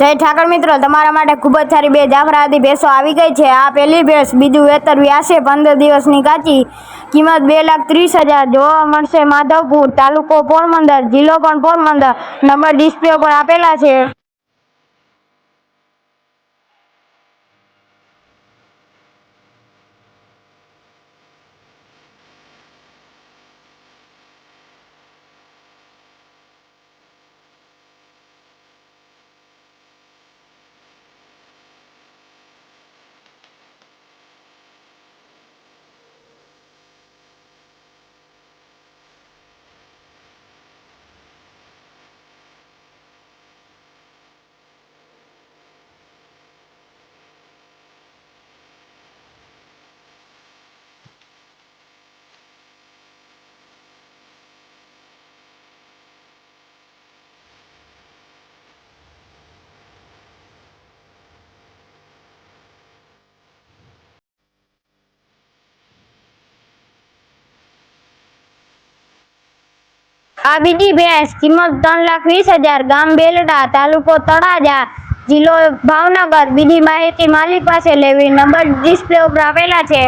જય ઠાકર મિત્રો, તમારા માટે ખૂબ જ સારી બે જાફરાતી ભેંસો આવી ગઈ છે. આ પહેલી ભેંસ બીજું વેતર વ્યાસે પંદર દિવસની કાચી. કિંમત બે લાખ ત્રીસ હજાર જોવા મળશે માધવપુર તાલુકો પોરબંદર, જિલ્લો પણ પોરબંદર. નંબર ડિસ્પ્લે પર આપેલા છે. આ બીજી ભેંસ કિંમત ત્રણ લાખ વીસ હજાર. ગામ બેલડા, તાલુકો તળાજા, જિલ્લો ભાવનગર. બીજી માહિતી માલિક પાસે લેવી. નંબર ડિસ્પ્લે ઉપર આપેલા છે.